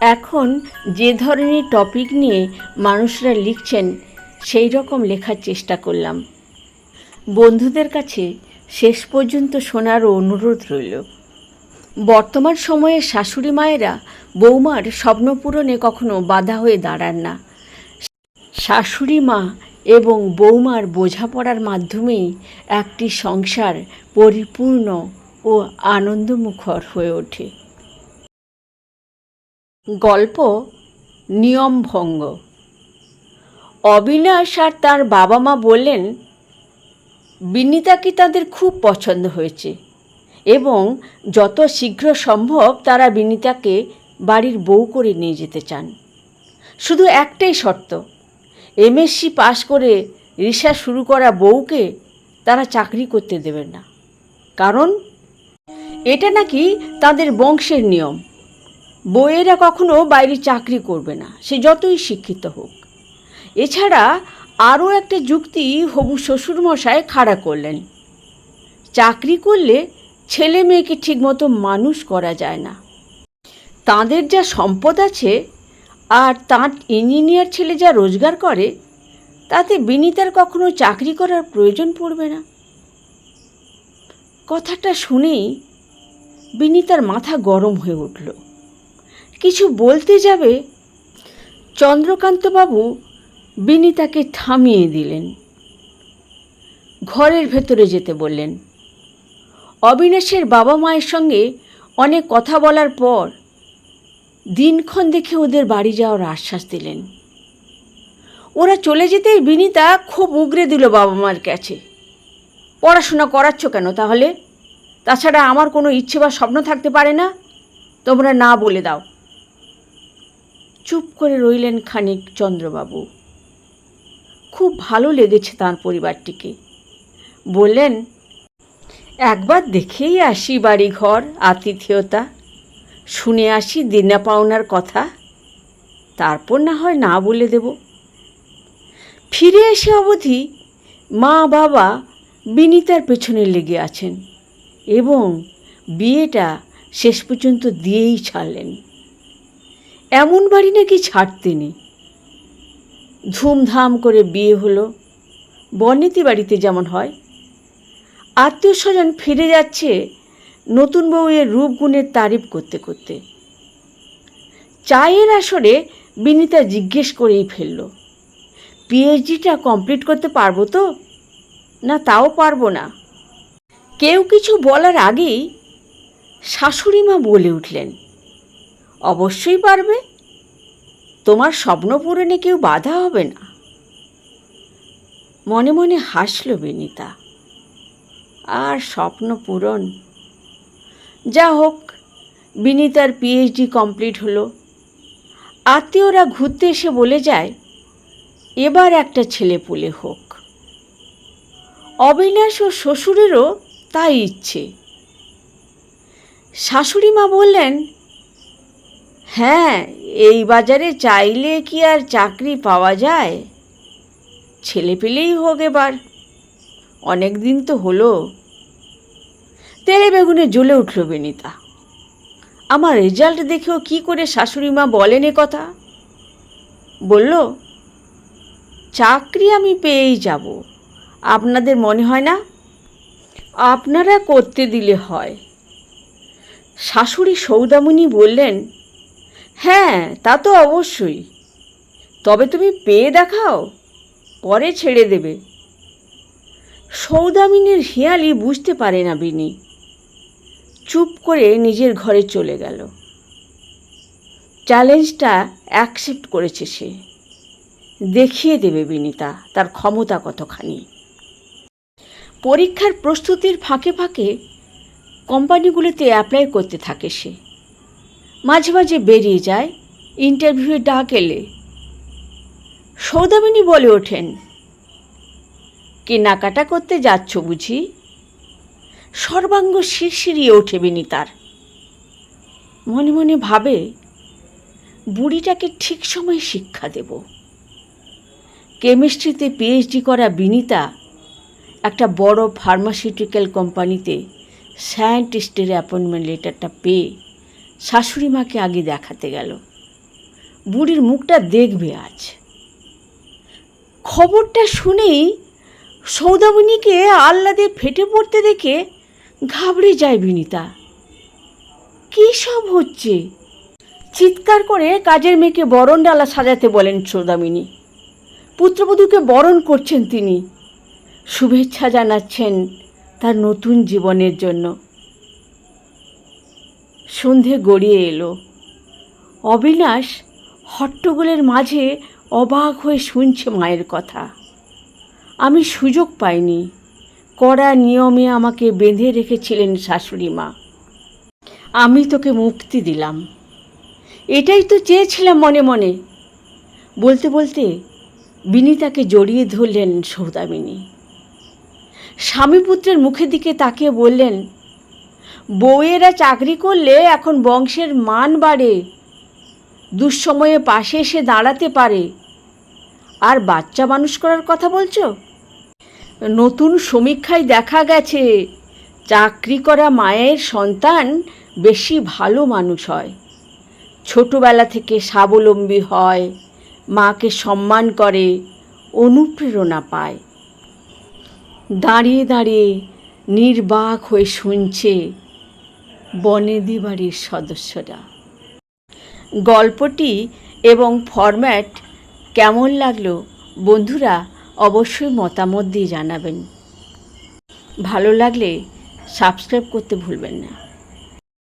এখন যে ধরনের টপিক নিয়ে মানুষরা লিখছেন, সেই রকম লেখার চেষ্টা করলাম। বন্ধুদের কাছে শেষ পর্যন্ত শোনারও অনুরোধ রইল। বর্তমান সময়ে শাশুড়ি মায়েরা বৌমার স্বপ্ন পূরণে কখনো বাধা হয়ে দাঁড়ান না। শাশুড়ি মা এবং বৌমার বোঝাপড়ার মাধ্যমেই একটি সংসার পরিপূর্ণ ও আনন্দমুখর হয়ে ওঠে। গল্প নিয়মভঙ্গ। অবিনাশ আর তার বাবা মা বললেন, বিনিতাকে তাদের খুব পছন্দ হয়েছে এবং যত শীঘ্র সম্ভব তারা বিনিতাকে বাড়ির বউ করে নিয়ে যেতে চান। শুধু একটাই শর্ত এমএসসি পাশ করে রিসা শুরু করা বউকে তারা চাকরি করতে দেবেন না। কারণ এটা নাকি তাদের বংশের নিয়ম। বউয়েরা কখনো বাইরে চাকরি করবে না, সে যতই শিক্ষিত হোক। এছাড়া আরও একটা যুক্তি হবু শ্বশুরমশায় খাড়া করলেন। চাকরি করলে ছেলে মেয়েকে ঠিকমতো মানুষ করা যায় না। তাদের যা সম্পদ আছে আর তার ইঞ্জিনিয়ার ছেলে যা রোজগার করে, তাতে বিনিতার কখনো চাকরি করার প্রয়োজন পড়বে না। কথাটা শুনেই বিনিতার মাথা গরম হয়ে উঠল। কিছু বলতে যাবে? চন্দ্রকান্তবাবু বিনিতাকে থামিয়ে দিলেন। ঘরের ভেতরে যেতে বললেন। অবিনাশের বাবা মায়ের সঙ্গে অনেক কথা বলার পর দিনক্ষণ দেখে ওদের বাড়ি যাওয়ার আশ্বাস দিলেন। ওরা চলে যেতেই বিনিতা খুব উগরে দিল বাবা মার কাছে। পড়াশোনা করাচ্ছ কেন তাহলে? তাছাড়া আমার কোনো ইচ্ছে বা স্বপ্ন থাকতে পারে না? তোমরা না বলে দাও। চুপ করে রইলেন খানিক চন্দ্রবাবু। খুব ভালো লেগেছে তার পরিবারটিকে। বললেন, একবার দেখেই আসি বাড়ি ঘর আতিথেয়তা। শুনে আসি দিনা পাওনার কথা। তারপর না হয় না বলে দেব। ফিরে এসে অবধি মা বাবা বিনিতার পেছনে লেগে আছেন এবং বিয়েটা শেষ পর্যন্ত দিয়েই ছাড়লেন। এমন বাড়ি নাকি ছাড়তেনি ধুমধাম করে বিয়ে হলো, বর্ণিতি বাড়িতে যেমন হয়। আত্মীয় স্বজন ফিরে যাচ্ছে নতুন বউয়ের রূপগুণের তারিফ করতে করতে। চায়ের আসরে বিনিতা জিজ্ঞেস করেই ফেলল, পিএইচডিটা কমপ্লিট করতে পারব তো? না তাও পারব না? কেউ কিছু বলার আগেই শাশুড়ি মা বলে উঠলেন অবশ্যই পারবে। তোমার স্বপ্ন পূরণে কেউ বাধা হবে না। মনে মনে হাসল বিনিতা। আর স্বপ্ন পূরণ। যা হোক, বিনিতার পিএইচডি কমপ্লিট হলো। আত্মীয়রা ঘুরতে এসে বলে যায়, এবার একটা ছেলে পুলে হোক। অবিনাশ ও শ্বশুরেরও তাই ইচ্ছে। শাশুড়ি মা বললেন হ্যাঁ এই বাজারে চাইলে কি আর চাকরি পাওয়া যায়? ছেলে পেলেই হোক এবার। অনেক দিন তো হলো। তেলে বেগুনে জ্বলে উঠল বেনিতা। আমার রেজাল্ট দেখেও কি করে শাশুড়ি মা বলেন এ কথা? বলল, চাকরি আমি পেয়েই যাব। আপনাদের মনে হয় না? আপনারা করতে দিলে হয়। শাশুড়ি সৌদামণি বললেন হ্যাঁ তা তো অবশ্যই। তবে তুমি পেয়ে দেখাও, পরে ছেড়ে দেবে। সৌদামিনীর হিয়ালি বুঝতে পারে না বিনি। চুপ করে নিজের ঘরে চলে গেল। চ্যালেঞ্জটা অ্যাকসেপ্ট করেছে সে। দেখিয়ে দেবে বিনিতা তার ক্ষমতা কতখানি। পরীক্ষার প্রস্তুতির ফাঁকে ফাঁকে কোম্পানিগুলোতে অ্যাপ্লাই করতে থাকে সে। মাঝে মাঝে বেরিয়ে যায় ইন্টারভিউয়ে ডাক এলে। সৌদামিনী বলে ওঠেন, কেনাকাটা করতে যাচ্ছ বুঝি? সর্বাঙ্গ শিরশিরিয়ে ওঠে বিনিতার। মনে মনে ভাবে, বুড়িটাকে ঠিক সময়ে শিক্ষা দেব। কেমিস্ট্রিতে পিএইচডি করা বিনিতা একটা বড় ফার্মাসিউটিক্যাল কোম্পানিতে সায়েন্টিস্টের অ্যাপয়েন্টমেন্ট লেটারটা পেয়ে শাশুড়ি মাকে আগে দেখাতে গেল। বুড়ির মুখটা দেখবে আজ। খবরটা শুনেই সৌদামিনীকে আহ্লাদে ফেটে পড়তে দেখে ঘাবড়ে যায় বিনিতা। কী সব হচ্ছে? চিৎকার করে কাজের মেয়েকে বরণ ডালা সাজাতে বলেন সৌদামিনী। পুত্রবধূকে বরণ করছেন তিনি। শুভেচ্ছা জানাচ্ছেন তার নতুন জীবনের জন্য। সন্ধে গড়িয়ে এলো। অবিনাশ হট্টগোলের মাঝে অবাক হয়ে শুনছে মায়ের কথা। আমি সুযোগ পাইনি। কড়া নিয়মে আমাকে বেঁধে রেখেছিলেন শাশুড়ি মা। আমি তোকে মুক্তি দিলাম। এটাই তো চেয়েছিলাম মনে মনে। বলতে বলতে বিনিতাকে জড়িয়ে ধরলেন সৌদামিনী। স্বামীপুত্রের মুখের দিকে তাকিয়ে বললেন বউয়েরা চাকরি করলে এখন বংশের মান বাড়ে। দুঃসময়ে পাশে এসে দাঁড়াতে পারে। আর বাচ্চা মানুষ করার কথা বলছো? নতুন সমীক্ষায় দেখা গেছে, চাকরি করা মায়ের সন্তান বেশি ভালো মানুষ হয়। ছোটবেলা থেকে স্বাবলম্বী হয়, মাকে সম্মান করে, অনুপ্রেরণা পায়। দাঁড়িয়ে দাঁড়িয়ে নির্বাক হয়ে শুনছে বনেদি বাড়ির সদস্যরা। গল্পটি এবং ফরম্যাট কেমন লাগল বন্ধুরা অবশ্যই মতামত দিয়ে জানাবেন। ভালো লাগলে সাবস্ক্রাইব করতে ভুলবেন না।